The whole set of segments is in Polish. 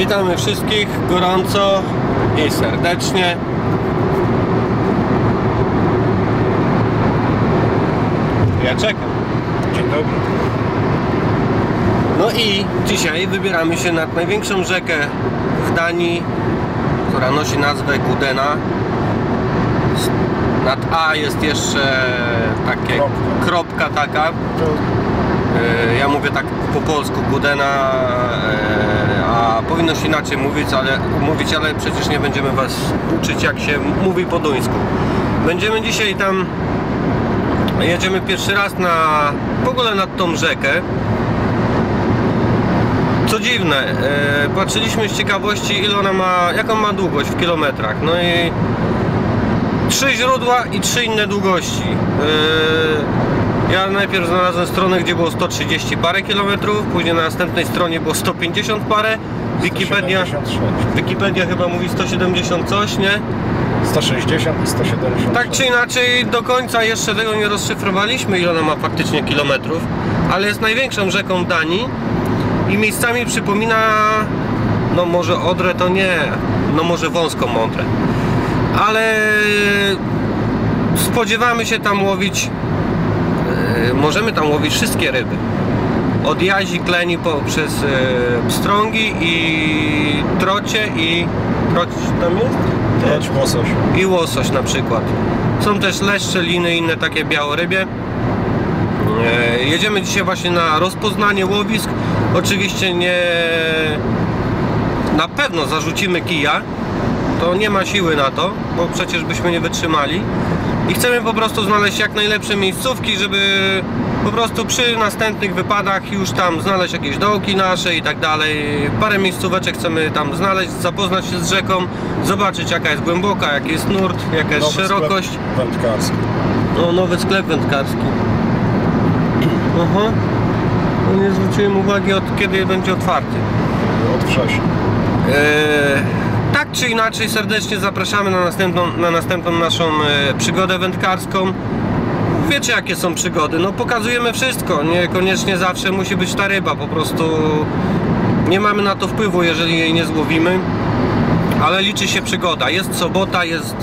Witamy wszystkich gorąco i serdecznie. Ja czekam. Dzień dobry. No i dzisiaj wybieramy się nad największą rzekę w Danii, która nosi nazwę Gudena. Nad A jest jeszcze takie Kropka. kropka taka. E, Ja mówię tak po polsku Gudena, e, a powinno się inaczej mówić, ale, mówić, ale przecież nie będziemy Was uczyć jak się mówi po duńsku. Będziemy dzisiaj tam, jedziemy pierwszy raz na, w ogóle nad tą rzekę. Co dziwne, e, patrzyliśmy z ciekawości ile ona ma, jaką ma długość w kilometrach. No i trzy źródła i trzy inne długości. Ja najpierw znalazłem stronę, gdzie było 130 parę kilometrów, później na następnej stronie było 150 parę. Wikipedia, 176. Wikipedia chyba mówi 170 coś, nie? 160 i 170. Tak czy inaczej, do końca jeszcze tego nie rozszyfrowaliśmy, ile ona ma faktycznie kilometrów, ale jest największą rzeką w Danii i miejscami przypomina, no może Odrę to nie, no może wąską Odrę, ale spodziewamy się tam łowić, możemy tam łowić wszystkie ryby. Od jazi, kleni poprzez e, pstrągi i trocie i... Troć tam jest? Jedź łosoś. i łosoś na przykład. Są też leszcze, liny inne takie białorybie. E, Jedziemy dzisiaj właśnie na rozpoznanie łowisk. Oczywiście nie... Na pewno zarzucimy kija. To nie ma siły na to, bo przecież byśmy nie wytrzymali. I chcemy po prostu znaleźć jak najlepsze miejscówki, żeby po prostu przy następnych wypadach już tam znaleźć jakieś dołki nasze i tak dalej. Parę miejscóweczek chcemy tam znaleźć, zapoznać się z rzeką, zobaczyć jaka jest głęboka, jaki jest nurt, jaka jest Nowy szerokość. sklep Wędkarski. No, nowy sklep wędkarski. Aha. No, nie zwróciłem uwagi od kiedy będzie otwarty. Od września. Eee, tak czy inaczej serdecznie zapraszamy na następną, na następną naszą e, przygodę wędkarską. Wiecie jakie są przygody, no pokazujemy wszystko, niekoniecznie zawsze musi być ta ryba, po prostu nie mamy na to wpływu, jeżeli jej nie złowimy, ale liczy się przygoda. Jest sobota, jest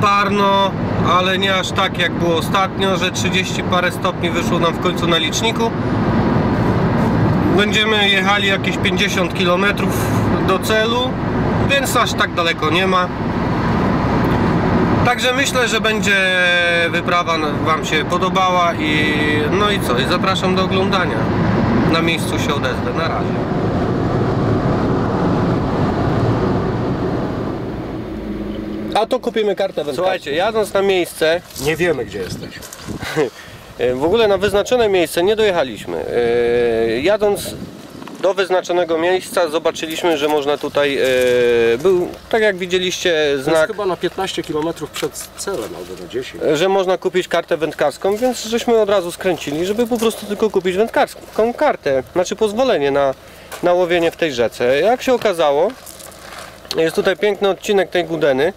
parno, ale nie aż tak jak było ostatnio, że 30 parę stopni wyszło nam w końcu na liczniku. Będziemy jechali jakieś 50 km do celu, więc aż tak daleko nie ma. Także myślę, że będzie wyprawa Wam się podobała i no i co? I zapraszam do oglądania. Na miejscu się odezwę. Na razie. A to kupimy kartę wędkarską. Słuchajcie, jadąc na miejsce, Nie wiemy gdzie jesteś. E, W ogóle na wyznaczone miejsce nie dojechaliśmy. E, Jadąc do wyznaczonego miejsca zobaczyliśmy, że można tutaj, e, był tak jak widzieliście znak, chyba na 15 km przed celem albo na 10. że można kupić kartę wędkarską, więc żeśmy od razu skręcili, żeby po prostu tylko kupić wędkarską kartę, znaczy pozwolenie na, na łowienie w tej rzece. Jak się okazało, jest tutaj piękny odcinek tej Gudeny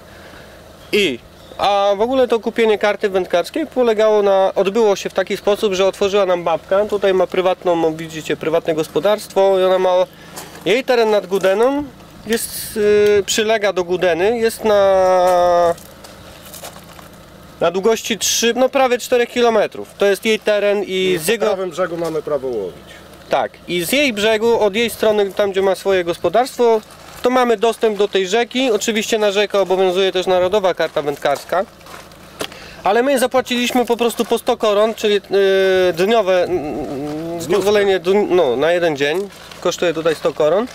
i a w ogóle to kupienie karty wędkarskiej polegało na, odbyło się w taki sposób, że otworzyła nam babka, tutaj ma prywatną, widzicie, prywatne gospodarstwo i ona ma, jej teren nad Gudeną jest, yy, przylega do Gudeny, jest na na długości 3, no prawie 4 km. To jest jej teren i z Na jego prawym brzegu mamy prawo łowić. tak, i z jej brzegu, od jej strony, tam gdzie ma swoje gospodarstwo, to mamy dostęp do tej rzeki. Oczywiście na rzekę obowiązuje też narodowa karta wędkarska. Ale my zapłaciliśmy po prostu po 100 koron, czyli yy, dniowe yy, pozwolenie no, na jeden dzień. Kosztuje tutaj 100 koron.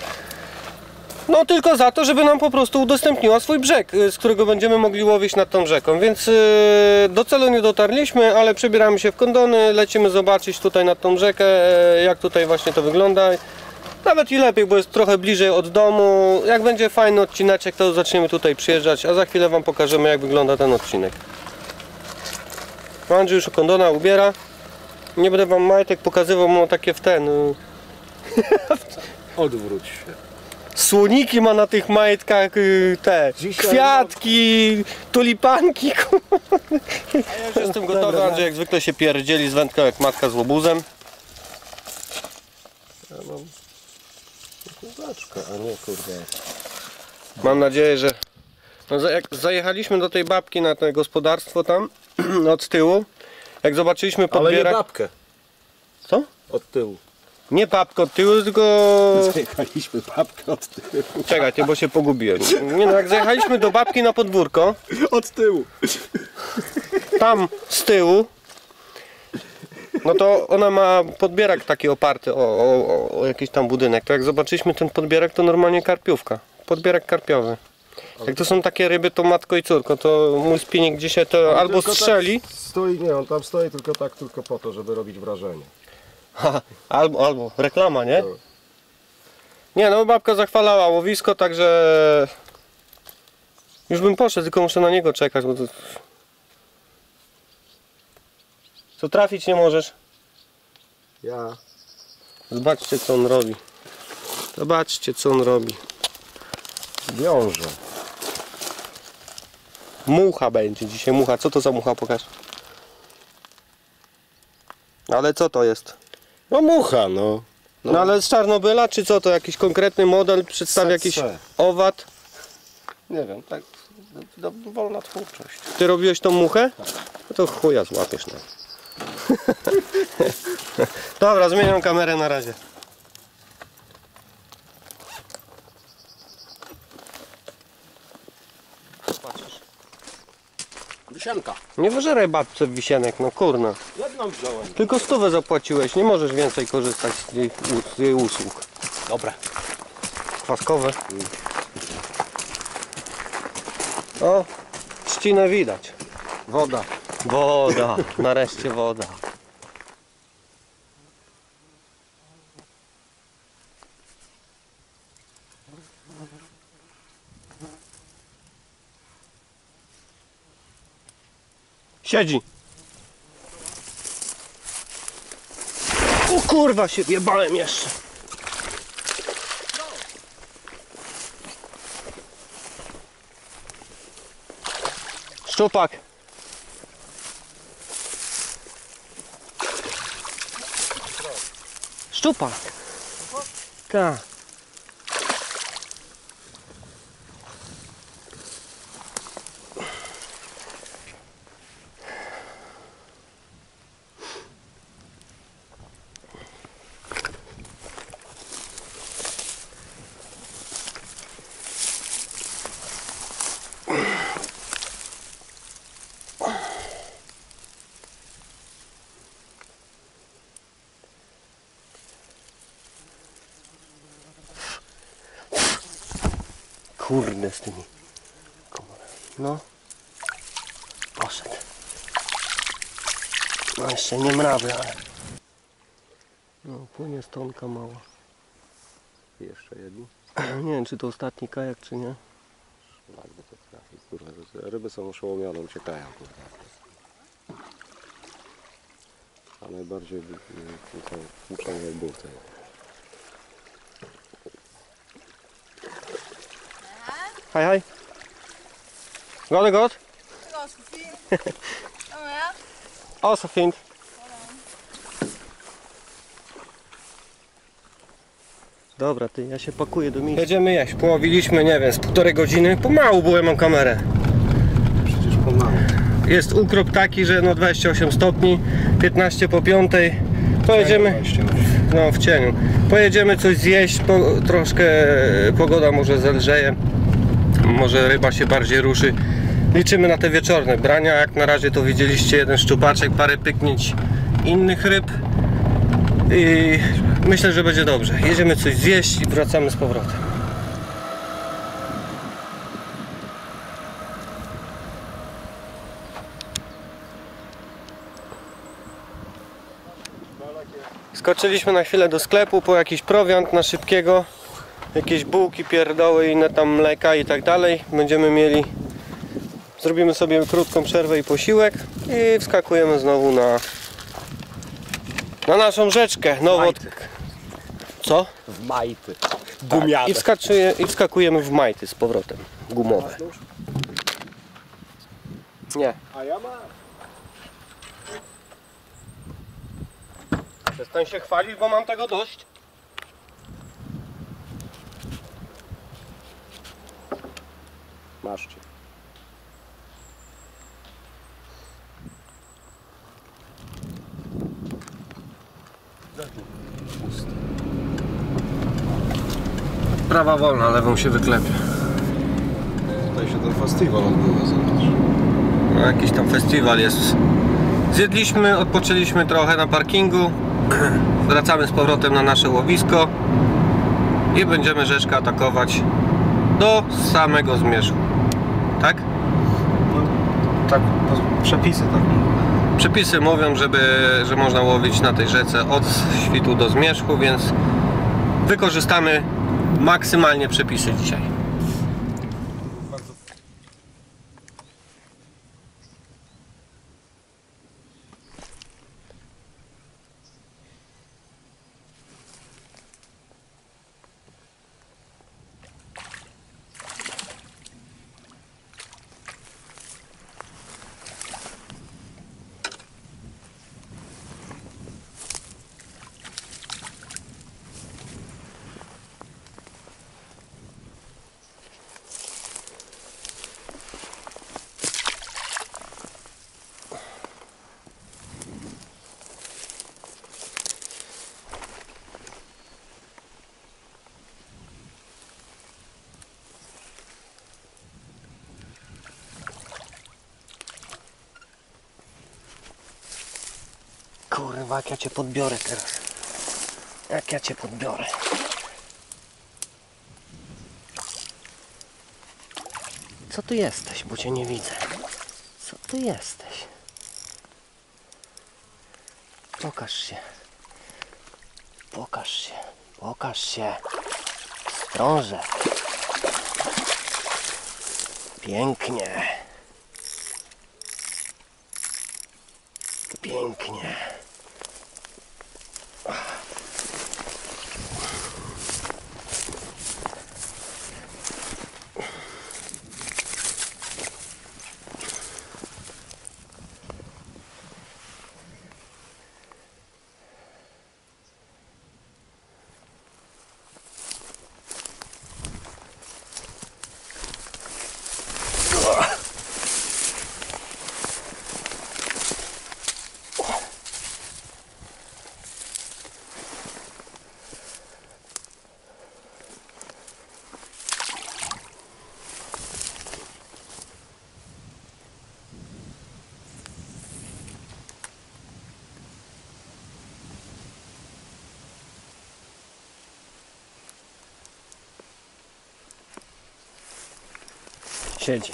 No tylko za to, żeby nam po prostu udostępniła swój brzeg, y, z którego będziemy mogli łowić nad tą rzeką. Więc y, do celu nie dotarliśmy, ale przebieramy się w kondony, lecimy zobaczyć tutaj nad tą rzekę, y, jak tutaj właśnie to wygląda. Nawet i lepiej, bo jest trochę bliżej od domu. Jak będzie fajny odcineczek, to zaczniemy tutaj przyjeżdżać, a za chwilę Wam pokażemy, jak wygląda ten odcinek. Andrzej już kondona ubiera. Nie będę Wam majtek pokazywał, mam takie w ten... y, Odwróć się. Słoniki ma na tych majtkach y, te Dzisiaj kwiatki, tulipanki. Ja już jestem gotowy, Dobra, Andrzej jak zwykle się pierdzieli z wędką jak matka z łobuzem. Ja mam... Zaczka, a nie kurde. Mam nadzieję, że no, jak zajechaliśmy do tej babki na to gospodarstwo tam od tyłu, jak zobaczyliśmy Ale nie podbierak... babkę. Co? Od tyłu. Nie babkę od tyłu, tylko... Zjechaliśmy babkę od tyłu. Czekaj, ty, bo się pogubiłem. Nie no, jak zajechaliśmy do babki na podwórko, Od tyłu. tam z tyłu, no to ona ma podbierak taki oparty o, o, o jakiś tam budynek. To jak zobaczyliśmy ten podbierak, to normalnie karpiówka. Podbierak karpiowy. Jak to są takie ryby, to matko i córko, to mój spinning dzisiaj to albo Tylko strzeli, Tak stoi, nie, on tam stoi tylko tak, tylko po to, żeby robić wrażenie. Ha, albo, albo reklama, nie? Tak. Nie no, babka zachwalała łowisko, także już bym poszedł, tylko muszę na niego czekać, bo to... Co trafić nie możesz? Ja. Zobaczcie co on robi. Zobaczcie co on robi. Wiążę. Mucha będzie dzisiaj, mucha. Co to za mucha? Pokaż. Ale co to jest? No mucha, no. No, ale z Czarnobyla, czy co to? Jakiś konkretny model? Przedstawia jakiś owad? Nie wiem, tak do, wolna twórczość. Ty robiłeś tą muchę? No to chuja złapiesz no. Dobra, zmieniam kamerę na razie. Wisienka. Nie wyżeraj babce w wisienek, no kurna. Jedną wziąłem. Tylko stówę zapłaciłeś, nie możesz więcej korzystać z jej, z jej usług. Dobra. Kwaskowe. O, trzcinę widać. Woda. Woda, nareszcie woda. Siedzi. O kurwa się wjebałem jeszcze. Szczupak. Szczupak. Tak. Kurde z tymi komorami. No. Poszedł. No jeszcze nie mrawy, ale... No, płynie stonka mała. Jeszcze jedno. Nie wiem, czy to ostatni kajak, czy nie. Bardzo to trafi. Kurwa, ryby są oszołomione, uciekają. Kurwa. A najbardziej y, y, tłuczą jak buty. Hej, hej. Gode god? Det går sgu fint. Kom her. O, så fint. Dobra, ty, ja się pakuję do miejsca. Jedziemy jeść. Połowiliśmy, nie wiem, z półtorej godziny. Pomału byłem, mam kamerę. Przecież pomału. Jest ukrop taki, że no 28 stopni, 15 po 5. Pojedziemy, no w cieniu. Pojedziemy coś zjeść, po, troszkę pogoda może zelżeje. Może ryba się bardziej ruszy. Liczymy na te wieczorne brania. Jak na razie to widzieliście jeden szczupaczek, parę pyknięć innych ryb. I myślę, że będzie dobrze. Jedziemy coś zjeść i wracamy z powrotem. Skoczyliśmy na chwilę do sklepu po jakiś prowiant na szybkiego. Jakieś bułki, pierdoły, inne tam mleka i tak dalej. Będziemy mieli. Zrobimy sobie krótką przerwę i posiłek i wskakujemy znowu na na naszą rzeczkę. Nowo... Majty. Co? W majty. I, wskakuje, I wskakujemy w majty z powrotem. Gumowe. Nie. A ja mam. Przestań się chwalić, bo mam tego dość. Maszcie. Prawa wolna, lewą się wyklepie. Tutaj się ten festiwal odbywa, zobacz. No, jakiś tam festiwal jest. Zjedliśmy, odpoczęliśmy trochę na parkingu. Wracamy z powrotem na nasze łowisko i będziemy rzeczkę atakować do samego zmierzchu. Tak? Tak, przepisy tak Przepisy mówią, żeby, że można łowić na tej rzece od świtu do zmierzchu, więc wykorzystamy maksymalnie przepisy dzisiaj. Kurwa, jak ja cię podbiorę teraz. Jak ja cię podbiorę. Co tu jesteś, bo cię nie widzę. Co tu jesteś? Pokaż się. Pokaż się. Pokaż się. Strąże. Pięknie. Pięknie. Siedzi.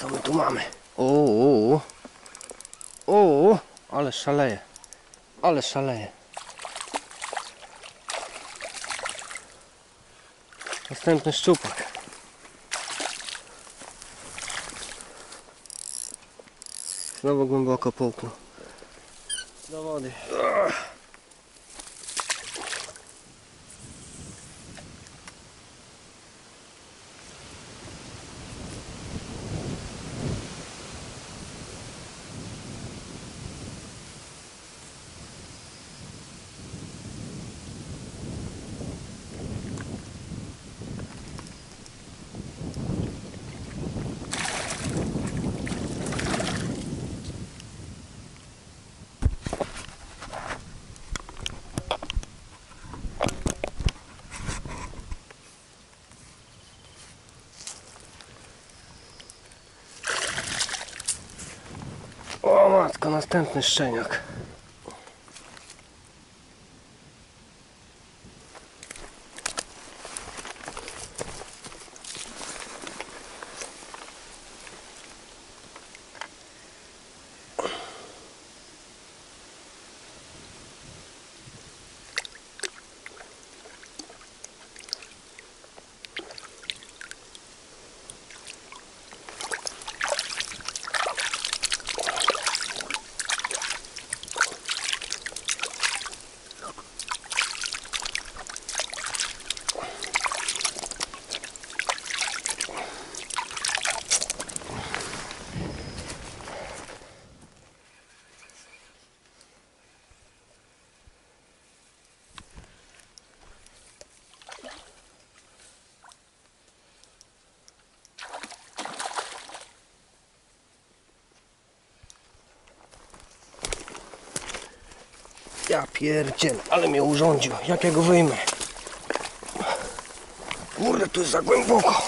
Co my tu mamy? Uuu. Uuu. Ale szaleje. Ale szaleje. Następny szczupak. Znowu głęboko połknął. Do wody. O matko, następny szczeniak. Ja pierdziel, ale mnie urządził. Jak ja go wyjmę? Kurde, tu jest za głęboko.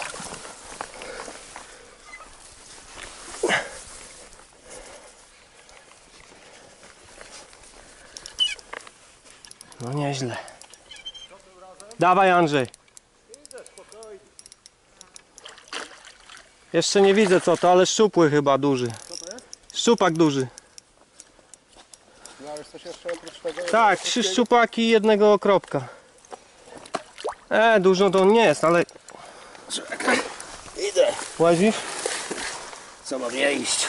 No nieźle. Dawaj Andrzej. Jeszcze nie widzę co to, ale szczupły chyba duży. Szczupak duży. No ale coś jeszcze oprócz tego? Tak, trzy szczupaki i jednego okropka. E, dużo to nie jest, ale... Idę. Łazisz? Co mam nie iść?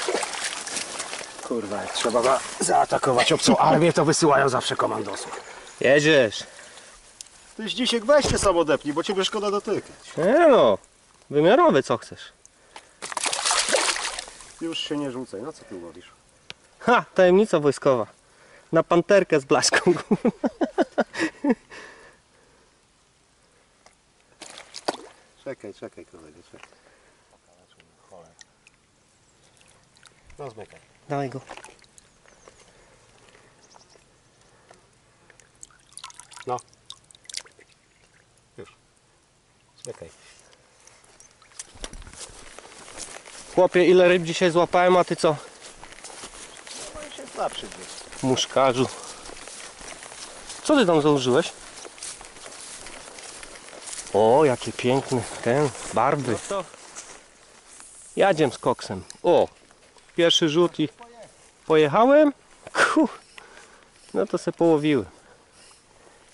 Kurwa, trzeba za zaatakować obcą armię, to wysyłają zawsze komandosów. Jedziesz. Tyś dzisiek weź się sam odepnij, bo ciebie szkoda dotykać. Nie no, wymiarowy co chcesz. Już się nie rzucaj, no co ty mówisz? Ha, tajemnica wojskowa. Na panterkę z blaszką. Czekaj, czekaj kolego, czekaj. No zmykaj. Dawaj go. Zmykaj. Chłopie, ile ryb dzisiaj złapałem, a ty co? No i się słabszy gdzieś. Muszkarzu. Co ty tam założyłeś? O, jakie piękne ten, barwy. Jadziem z koksem. O, pierwszy rzut i pojechałem. Ku. No to se połowiłem.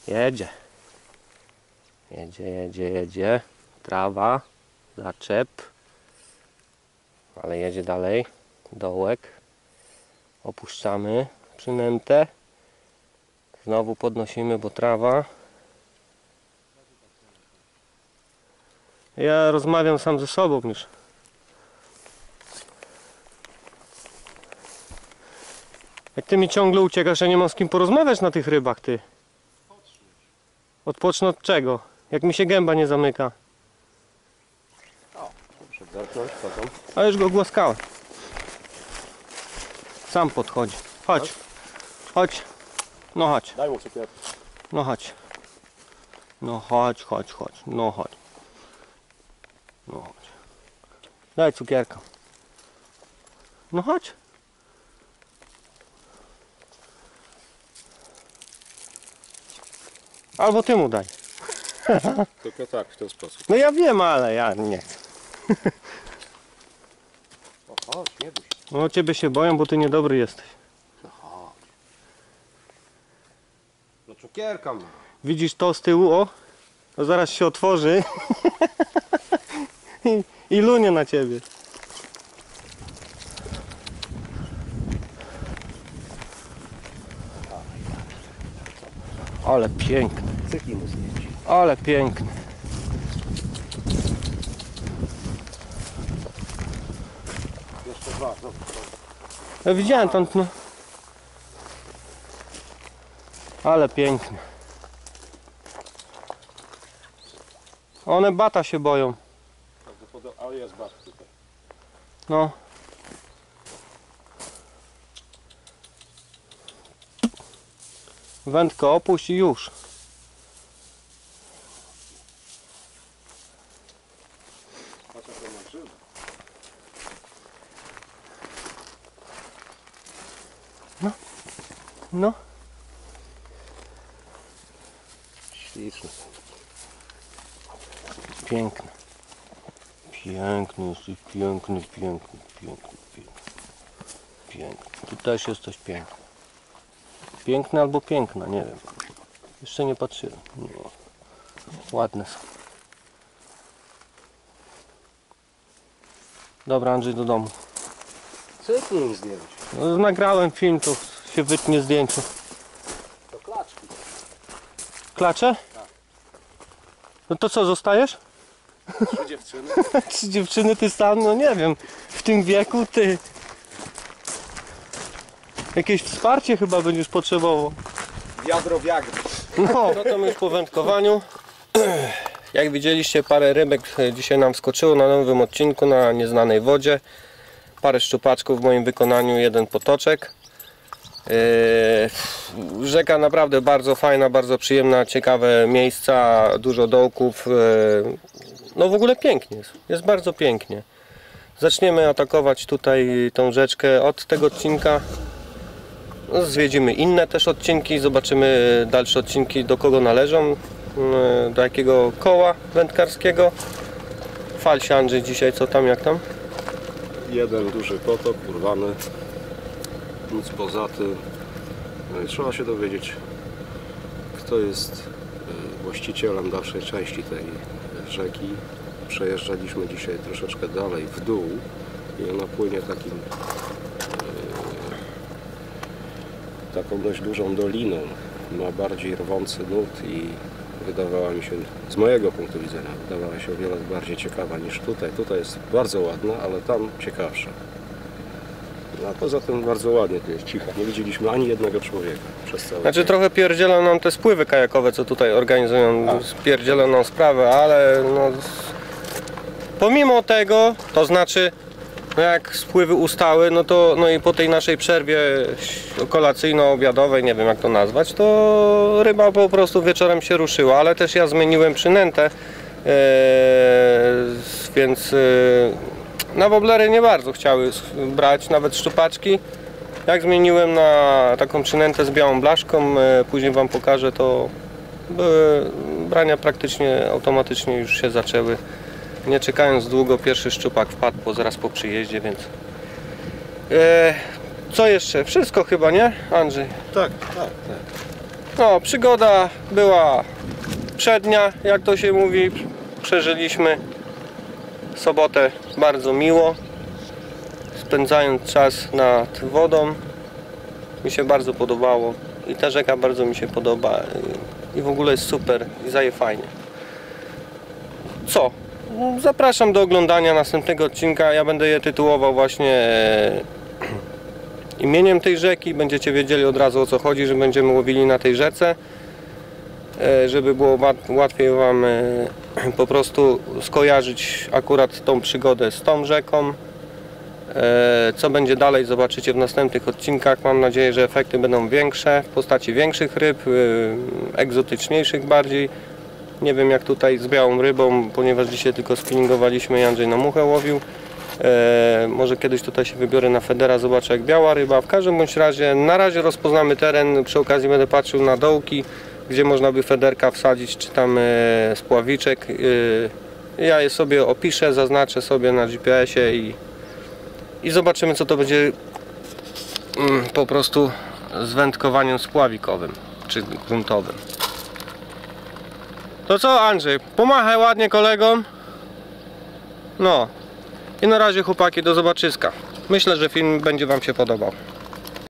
Jedzie. Jedzie, jedzie, jedzie. Trawa, zaczep. Ale jedzie dalej. Dołek. Opuszczamy przynętę. Znowu podnosimy, bo trawa. Ja rozmawiam sam ze sobą już. Jak ty mi ciągle uciekasz, ja nie mam z kim porozmawiać na tych rybach, ty. Odpocznę od czego? Jak mi się gęba nie zamyka. A już go głaskałem. Sam podchodzi. Chodź. Chodź. No chodź. Daj mu cukier. No chodź. No chodź, chodź, chodź. No chodź. No chodź. Daj cukierka. No chodź. Albo ty mu daj. Tylko tak, w ten sposób. No ja wiem, ale ja nie. O, chodź, nie bój się. No ciebie się boją, bo ty niedobry jesteś. No chodź. No ma. Widzisz to z tyłu, o? To zaraz się otworzy. I, I lunie na ciebie. Ale piękny, Cyki mu zdjęć. ale piękny. Jeszcze dwa, no. Ja widziałem tam, no. Ale piękny. One bata się boją. Ale jest bat tutaj. No. Wędkę opuść i już. Grzyb. No. Śliczny. Piękny. Piękny jesteś, piękny, piękny, piękny, piękny. Piękny. Tu też jesteś piękny. Piękny albo piękna, nie wiem. Jeszcze nie patrzyłem. No. Ładne są. Dobra, Andrzej do domu. Cyknij zdjęć. No, nagrałem film, to się wytnie zdjęcie. To klaczki. Klacze? No to co, zostajesz? Trzy dziewczyny. Czy dziewczyny ty sam? No nie wiem. W tym wieku ty. Jakieś wsparcie chyba będziesz potrzebował. Wiadro wiagry. No, no to my już po wędkowaniu. Jak widzieliście, parę rybek dzisiaj nam skoczyło na nowym odcinku na nieznanej wodzie. Parę szczupaczków w moim wykonaniu, jeden potoczek. Yy, Rzeka naprawdę bardzo fajna, bardzo przyjemna, ciekawe miejsca, dużo dołków. yy, No w ogóle pięknie jest, bardzo pięknie. Zaczniemy atakować tutaj tą rzeczkę od tego odcinka. Zwiedzimy inne też odcinki, zobaczymy dalsze odcinki do kogo należą, yy, do jakiego koła wędkarskiego. Fal się Andrzej dzisiaj, co tam, jak tam? Jeden duży potok, urwany. Nic poza tym. No trzeba się dowiedzieć, kto jest y, właścicielem dalszej części tej rzeki. Przejeżdżaliśmy dzisiaj troszeczkę dalej w dół i ona płynie takim y, taką dość dużą doliną. Ma bardziej rwący nut i wydawała mi się, z mojego punktu widzenia, wydawała się o wiele bardziej ciekawa niż tutaj. Tutaj jest bardzo ładna, ale tam ciekawsza. No, a poza tym bardzo ładnie tu jest cicho. Nie widzieliśmy ani jednego człowieka przez cały Znaczy dzień. trochę pierdzielą nam te spływy kajakowe, co tutaj organizują, spierdzielą nam sprawę, ale no, pomimo tego, to znaczy no jak spływy ustały, no to no i po tej naszej przerwie kolacyjno-obiadowej, nie wiem jak to nazwać, to ryba po prostu wieczorem się ruszyła, ale też ja zmieniłem przynętę, e, więc e, na woblery nie bardzo chciały brać, nawet szczupaczki. Jak zmieniłem na taką przynętę z białą blaszką, e, później Wam pokażę, to były brania praktycznie automatycznie już się zaczęły. Nie czekając długo, pierwszy szczupak wpadł po, zaraz po przyjeździe, więc... E, co jeszcze? Wszystko chyba, nie Andrzej? Tak, tak, tak. No, przygoda była przednia, jak to się mówi. Przeżyliśmy sobotę bardzo miło, spędzając czas nad wodą. Mi się bardzo podobało i ta rzeka bardzo mi się podoba i- w ogóle jest super i zaje fajnie. Co? Zapraszam do oglądania następnego odcinka. Ja będę je tytułował właśnie e, imieniem tej rzeki. Będziecie wiedzieli od razu o co chodzi, że będziemy łowili na tej rzece. E, Żeby było łat- łatwiej Wam e, po prostu skojarzyć akurat tą przygodę z tą rzeką. E, Co będzie dalej zobaczycie w następnych odcinkach. Mam nadzieję, że efekty będą większe w postaci większych ryb, e, egzotyczniejszych bardziej. Nie wiem jak tutaj z białą rybą, ponieważ dzisiaj tylko spinningowaliśmy i Andrzej na muchę łowił. E, może kiedyś tutaj się wybiorę na Federa, zobaczę jak biała ryba. W każdym bądź razie na razie rozpoznamy teren, przy okazji będę patrzył na dołki, gdzie można by Federka wsadzić, czy tam e, spławiczek. E, ja je sobie opiszę, zaznaczę sobie na GPS-ie i, i zobaczymy co to będzie mm, po prostu z wędkowaniem spławikowym, czy gruntowym. To co Andrzej, pomachaj ładnie kolegom. No. I na razie chłopaki, do zobaczyska. Myślę, że film będzie Wam się podobał.